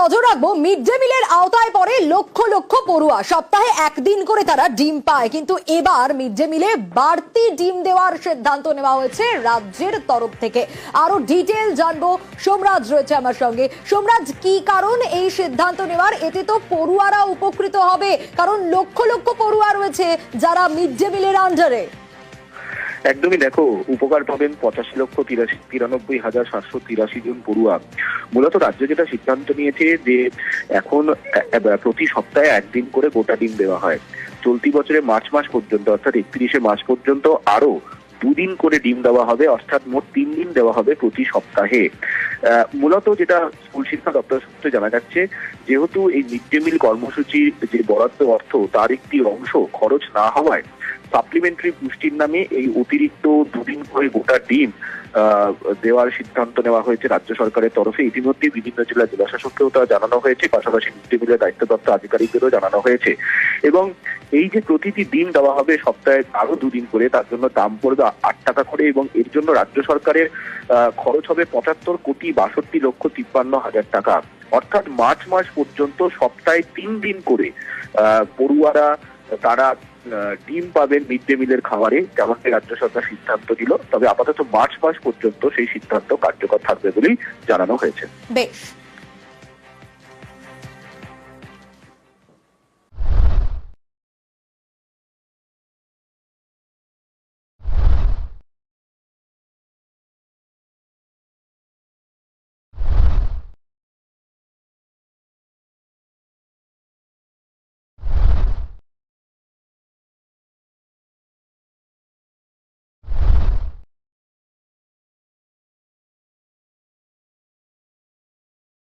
নজর রাখব mid day মিলের আওতায় পড়ে লক্ষ লক্ষ পড়ুয়া। সপ্তাহে একদিন করে তারা ডিম পায়। কিন্তু এবার মিড ডে মিলে বাড়তি ডিম দেওয়ার সিদ্ধান্ত নেওয়া হয়েছে রাজ্যের তরফ থেকে। আরও ডিটেল জানব, সোমরাজ রয়েছে আমার সঙ্গে। সোমরাজ, কি কারণ এই সিদ্ধান্ত নেওয়ার? এতে তো পড়ুয়ারা উপকৃত হবে। কারণ লক্ষ লক্ষ পড়ুয়া রয়েছে যারা মিড ডে মিলের আন্ডারে একদমই দেখো, উপকার পাবেন পঁচাশি লক্ষ তিরাশি, তিরানব্বই হাজার সাতশো তিরাশি জন পড়ুয়া। মূলত রাজ্য যেটা সিদ্ধান্ত নিয়েছে যে এখন প্রতি সপ্তাহে একদিন করে গোটা ডিম দেওয়া হয়। চলতি বছরে মার্চ মাস পর্যন্ত, অর্থাৎ একত্রিশে মার্চ পর্যন্ত আরও দুদিন করে ডিম দেওয়া হবে, অর্থাৎ মোট তিন দিন দেওয়া হবে প্রতি সপ্তাহে। মূলত যেটা স্কুল শিক্ষা দপ্তর সূত্রে জানা যাচ্ছে, যেহেতু এই মিড ডে মিল কর্মসূচির যে বরাদ্দ অর্থ, তার একটি অংশ খরচ না হওয়ায় সাপ্লিমেন্টারি পুষ্টির নামে এই অতিরিক্ত দুদিন করে গোটা ডিম দেওয়ার সিদ্ধান্ত নেওয়া হয়েছে রাজ্য সরকারের তরফে। ইতিমধ্যে বিভিন্ন জেলা জেলা শাসককেও তা জানানো হয়েছে। পাশাপাশি মিড দায়িত্বপ্রাপ্ত আধিকারিকদেরও জানানো হয়েছে। এবং এই যে প্রতিটি দিন দেওয়া হবে সপ্তাহে আরও দুদিন করে তার জন্য দাম পড়বে আট টাকা করে এবং এর জন্য রাজ্য সরকারের খরচ হবে পঁচাত্তর কোটি বাষট্টি লক্ষ তিপ্পান্ন হাজার টাকা। অর্থাৎ মার্চ মাস পর্যন্ত সপ্তাহে তিন দিন করে আহ, পড়ুয়ারা তারা ডিম পাবেন মিড ডে মিলের খাবারে, যেমনটি রাজ্য সরকার সিদ্ধান্ত দিল। তবে আপাতত মার্চ মাস পর্যন্ত সেই সিদ্ধান্ত কার্যকর থাকবে বলেই জানানো হয়েছে।